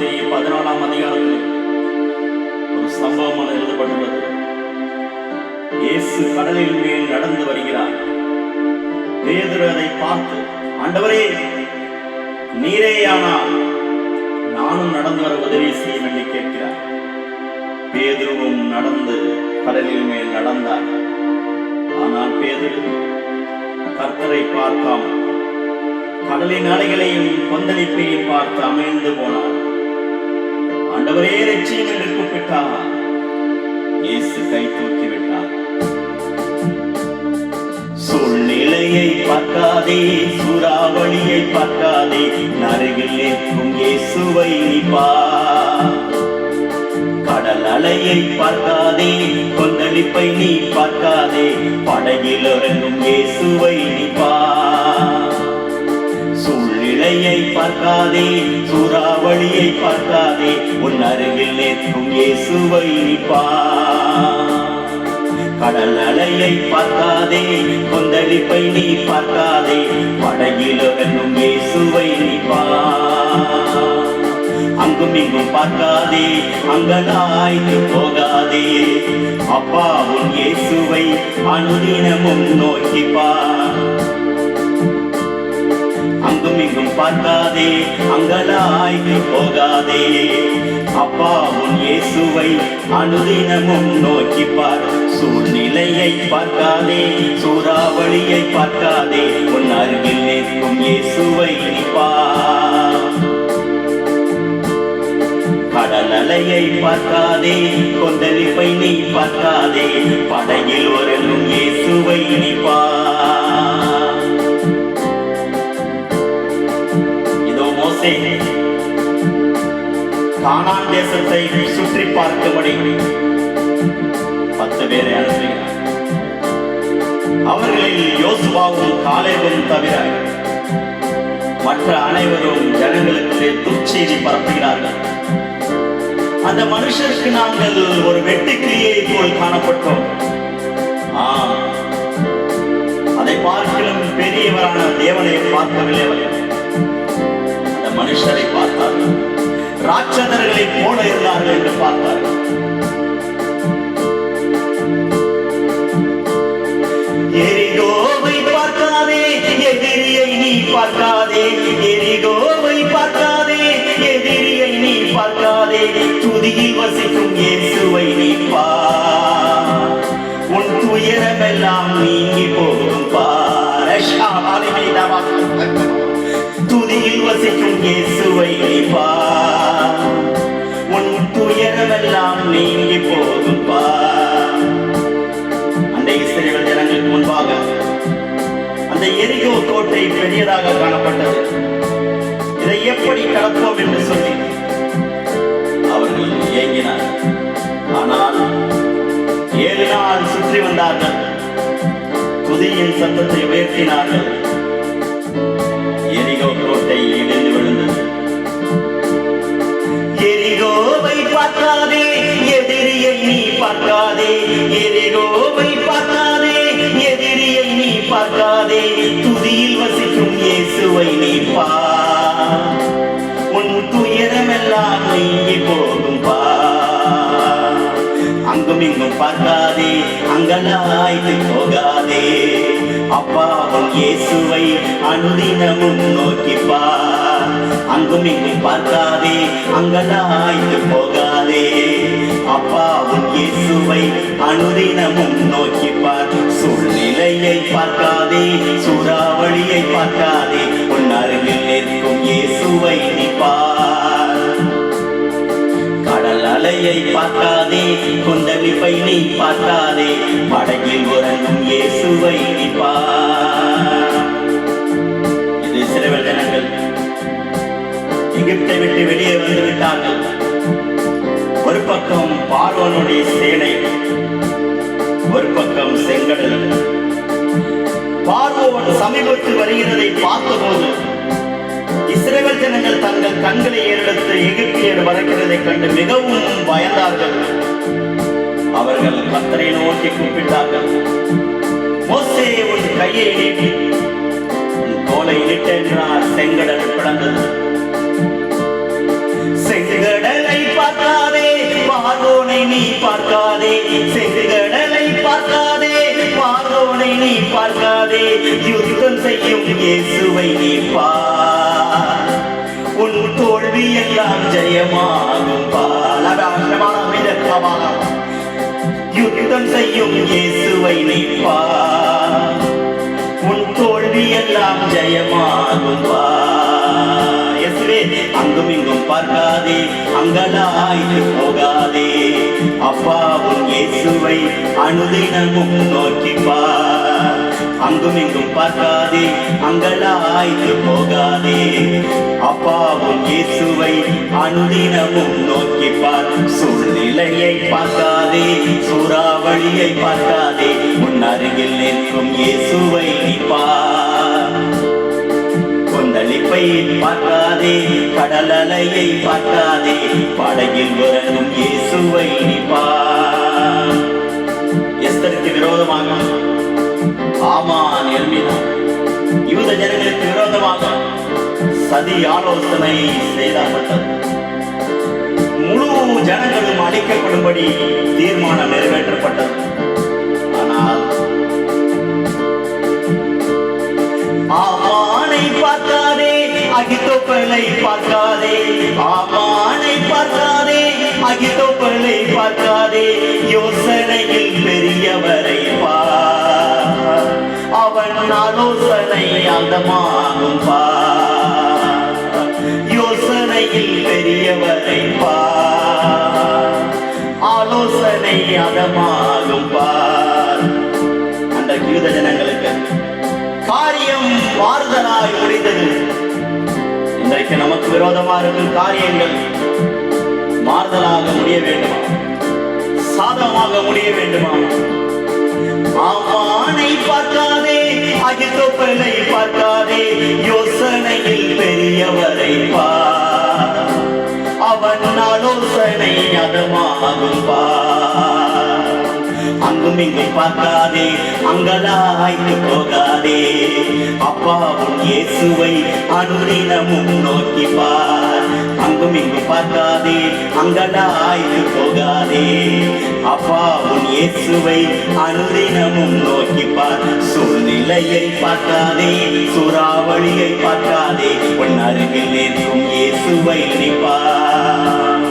மத்திய பதினாலாம் அதிகாரத்தில் ஒரு சம்பவமான எழுதப்பட்டுள்ளது. இயேசு கடலின் மேல் நடந்து வருகிறார். பேதுரு அதை பார்த்து ஆண்டவரே நீரேயானால் நானும் நடந்து வர உதவி செய்யும் என்று கேட்கிறார். பேதுருவும் நடந்து கடலின் மேல் நடந்தார். ஆனால் பேதுரு கர்த்தரை பார்க்காமல் கடலின் அலைகளையும் கொந்தளிப்பையும் பார்த்து அமைந்து போனார். ஆண்டவரே லட்சியம் என்று கூப்பிட்டார்? இயேசு கை தூக்கி விட்டார். சூழ்நிலையை பார்க்காதே சூறாவளியை பார்க்காதே நரகில் நிற்கும் இயேசுவை நீ கடல் அலையை பார்க்காதே கொந்தளிப்பை நீ பார்க்காதே படகில் இறங்கும் இயேசுவை நீ சூழ்நிலையை பார்க்காதே சூறாவளியை பார்க்காதே உன் அருகில் நிற்கும் இயேசுவை நீ கடல் அலையை பார்க்காதே கொந்தளிப்பை நீ பார்க்காதே படகில் என்னும் இயேசுவை நீ பார் அங்கும் இங்கும் பார்க்காதே அங்கலாய்ந்து போகாதே. அப்பா உன் இயேசுவை அனுதினமும் நோக்கிப்பார். அங்கும் இங்கும் பார்க்காதே அங்கலாய்ந்து போகாதே. அப்பாவும் இயேசுவை அனுதினமும் நோக்கி பார் சூழ்நிலையை பார்க்காதே சூறாவளியை பார்க்காதே உன் அருகில் நிற்கும் இயேசுவை நீ பார் கடல் பார்க்காதே கொந்தளிப்பை நீ பார்க்காதே படகில் ஒரு இயேசுவை நீ பார் கானான் தேசத்தை சுற்றி பார்க்கும்படி. பத்து பேரை அனுப்புகிறார் அவர்களில் யோசுவாவும் காலேவும் தவிர மற்ற அனைவரும் ஜனங்களுக்கு துச்செய்தி பரப்புகிறார்கள். அந்த மனுஷருக்கு நாங்கள் ஒரு வெட்டுக்கிளியை போல் காணப்பட்டோம். ஆம் அதை பார்க்கலும் பெரியவரான தேவனை பார்க்கவில்லை. அந்த மனுஷரை பார்க்க ராட்சதர்களை போல இருந்தார்கள் என்று பார்த்தார். எல்லாம் நீங்கி போகும்பா அந்த இஸ்ரேல் ஜனங்களுக்கு முன்பாக அந்த எரிகோ கோட்டை பெரியதாக காணப்பட்டது. இதை எப்படி கடப்போம் என்று சொல்லி அவர்கள் இயங்கினார் ஆனால் ஏழு நாள் சுற்றி வந்தார்கள். துதியின் சத்தத்தை உயர்த்தினார்கள். நீங்கி போகும் பார் அங்கும் இங்கும் பார்க்காதே அங்கலாய்த்து போகாதே. அப்பாவும் இயேசுவை அனுதினமும் நோக்கிப்பா அங்கும் இங்கும் பார்க்காதே அங்கலாய்த்து போகாதே. அப்பாவும் இயேசுவை அனுதினமும் நோக்கிப்பார் சூழ்நிலையை பார்க்காதே சூறாவளியை பார்க்காதே. கடல் அலையை பார்க்காதே கொந்தளிப்பை நீ பார்க்காதே படகில் உறங்கும் இயேசுவை நீ இது சிறுவர் ஜனங்கள். எகிப்தை விட்டு வெளியே வந்து விட்டார்கள் ஒரு பக்கம் பார்வனுடைய சேனை ஒரு பக்கம் செங்கடல். பார்வோன் சமீபத்தில் வருகிறதை பார்த்தபோது இஸ்ரேல் ஜனங்கள் தங்கள் கண்களை ஏறெடுத்து எகிப்தியர் வரக்கிறதை கண்டு மிகவும் பயந்தார்கள். அவர்கள் கத்தரை நோக்கி கூப்பிட்டார்கள். மோசே உன் கையை நீட்டி உன் கோலை நீட்டென்றார் செங்கடல் பிளந்தது பார்வோனை நீ பார்க்காதே. செங்கடலை பார்க்காதே பார்வோனை நீ பார்க்காதே. யுத்தம் செய்யும் இயேசுவை நீ பார் தோல்வி ஜெயமாகும் பாலா யுத்தம் செய்யும் இயேசுவை நீ உன் தோல்வி எல்லாம் ஜெயமாகும் அங்கும் இங்கும் பார்க்காதே அங்கலாய்த்து போகாதே. அப்பா உன் இயேசுவை அனுதினமும் நோக்கிப்பார் அங்கும் இங்கும் பார்க்காதே அங்கலாய்த்து போகாதே. அப்பாவும் இயேசுவை அனுதினமும் நோக்கி பார் சூழ்நிலையை பார்க்காதே சூறாவளியை பார்க்காதே. உன் அருகில் நிற்கும் இயேசுவை பார் கொந்தளிப்பை பார்க்காதே கடல் அலையை பார்க்காதே. படகில் உறங்கும் இயேசுவை பார் எஸ்தருக்கு விரோதமாக ஆமான் எல்மினா யூத ஜனங்களுக்கு விரோதமாக சதி ஆலோசனை செய்யப்பட்டது முழு ஜனங்களும் அழிக்கப்படும்படி தீர்மானம் நிறைவேற்றப்பட்டது. ஆனால் ஆமானை பார்க்காதே அகித்தோப்பலை பார்க்காதே ஆமா அவன் ஆலோசனை அந்தமாகும் பா யோசனையில் பெரியவரை பா ஆலோசனை அதமாகும் பார் அந்த யூத ஜனங்களுக்கு காரியம் மாறுதலாய் முடிந்தது இன்றைக்கு நமக்கு விரோதமா இருக்கும் காரியங்கள் மாறுதலாக முடிய வேண்டுமா சாதகமாக முடிய வேண்டுமா ஆமானை பார்க்காதே அகித்தோப்பலை பார்க்காதே யோசனையில் பெரியவரை பார் அவன் ஆலோசனை அதமாகும் பார் அங்கும் இங்கும் பார்க்காதே அங்கலாய்த்து போகாதே. அப்பாவும் இயேசுவை அனுதினமும் நோக்கி பார் அங்கும் இங்கும் பார்க்காதே அங்கலாய்த்து போகாதே. அப்பா உன் இயேசுவை அனுதினமும் நோக்கி பார் சூழ்நிலையை பார்க்காதே சூறாவளியை பார்க்காதே உன் அருகில் நிற்கும் இயேசுவை நிப்பார்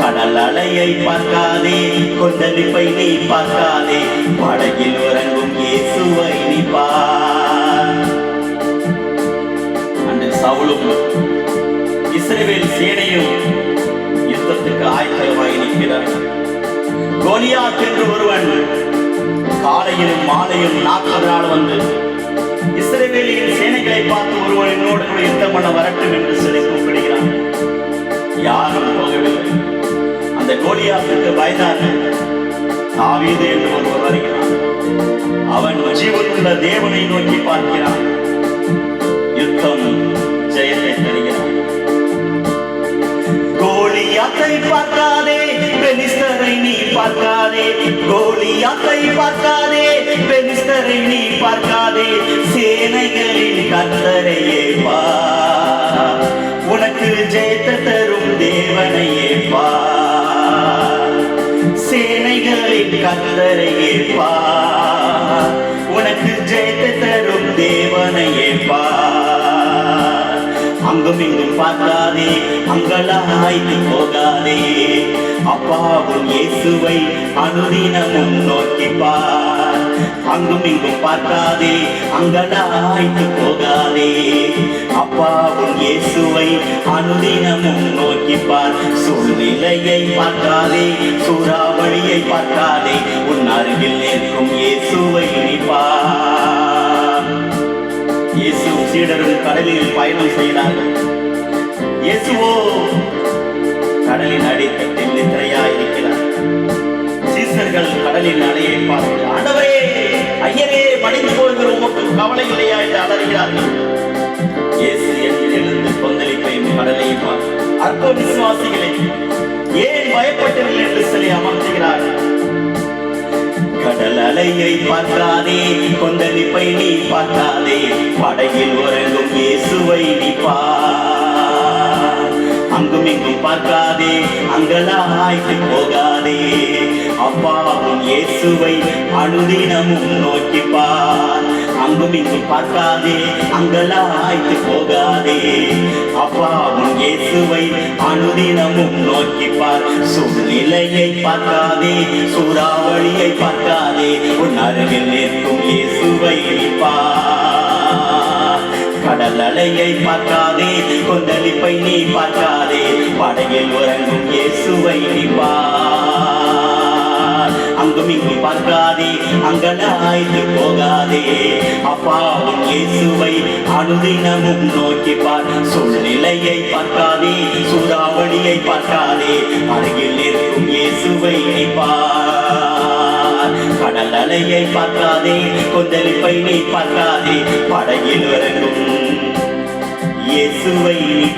கடல் அலையை பார்க்காதே கொந்தளிப்பை நீ பார்க்காதே படகில் உறங்கும் இயேசுவை நீ பார் அன்று சவுளும் இஸ்ரேவேல் சேனையும் யுத்தத்துக்கு ஆயத்தமாகி நிற்கிறார். கோலியாத் என்று ஒருவன் காலையிலும் மாலையும் நாற்பது நாள் வந்து இஸ்ரேவேலியின் சேனைகளை பார்த்து ஒருவன் என்னோடு கூட யுத்தம் பண்ண வரட்டும் என்று சொல்லி கூப்பிடுகிறான். யாரும் போகவில்லை. அந்த கோலியாத்துக்கு பயந்தார்கள் தாவீது என்று ஒருவர் வருகிறான் அவன் ஜீவனுள்ள தேவனை நோக்கி பார்க்கிறான். யுத்தம் பார்க்காதே கோலியாத்தை பார்க்காதே பெலிஸ்தரை நீ பார்க்காதே சேனைகளின் கத்தரையே பா. உனக்கு ஜெயத்த தரும் தேவனையே பா. சேனைகளின் கத்தரையே பா. உனக்கு ஜெயத்த தரும் தேவனையே பா. அங்கும் இங்கும் பார்க்காதே அங்கலாய் போகாதே. அப்பாவும் இயேசுவை அனுதினமும் நோக்கிப்பார். அங்கும் இங்கும் பார்க்காதே அங்கலாய் போகாதே. அப்பாவும் இயேசுவை அனுதினமும் நோக்கிப்பார். சூழ்நிலையை பார்க்காதே சூறாவளியை பார்க்காதே. உன் அருகில் நிற்கும் இயேசுவை நினைப்பார் சீடர்கள் கடலில் பயணம் செய்தார்கள். இயேசுவோ கடலின் அடித்தட்டில் நித்திரையாய் இருக்கிறார் சீசர்கள் கடலின் அலையை பார்த்து ஆண்டவரே ஐயரே மடிந்து போகிற உமக்கு கவலை இல்லையா என்று அலறுகிறார்கள். இயேசு எண்ணில் எழுந்து கொந்தளிப்பையும் கடலையும் பார்த்து அற்ப விசுவாசிகளை ஏன் பயப்பட்டீர்கள் என்று சொல்லி அமர்த்துகிறார்கள் கடல் அலையை பார்க்காதே கொந்தளிப்பை நீ பார்க்காதே படகில் உறங்கும் இயேசுவை நீ அங்கும் இங்கும் பார்க்காதே அங்கலாய்த்து போகாதே அப்பாவும் இயேசுவை அனுதினமும் நோக்கிப்பார் பார் அங்கும் இங்கும் பார்க்காதே அங்கலாய்த்து போகாதே. அப்பாவும் இயேசுவை அனுதினமும் நோக்கி பார் சூழ்நிலையை பார்க்காதே சூறாவளியை பார்க்காதே. உன் அருகில் நிற்கும் இயேசுவை பார் கடல் அலையை பார்க்காதே கொந்தளிப்பை நீ பார்க்காதே. படையில் உறங்கும் இயேசுவை நீ பார் அங்கும் இங்கும் பார்க்காதே அங்கலாய்த்து போகாதே. அப்பாவும் இயேசுவை அனுதினமும் நோக்கி பார் சூழ்நிலையை பார்க்காதே சூறாவளியை பார்க்காதே. அருகில் நிற்கும் இயேசுவை நீ கடல் அலையை பார்க்காதே கொந்தளிப்பை நீ பார்க்காதே. படையில் வரங்கும் இயேசுவை நீ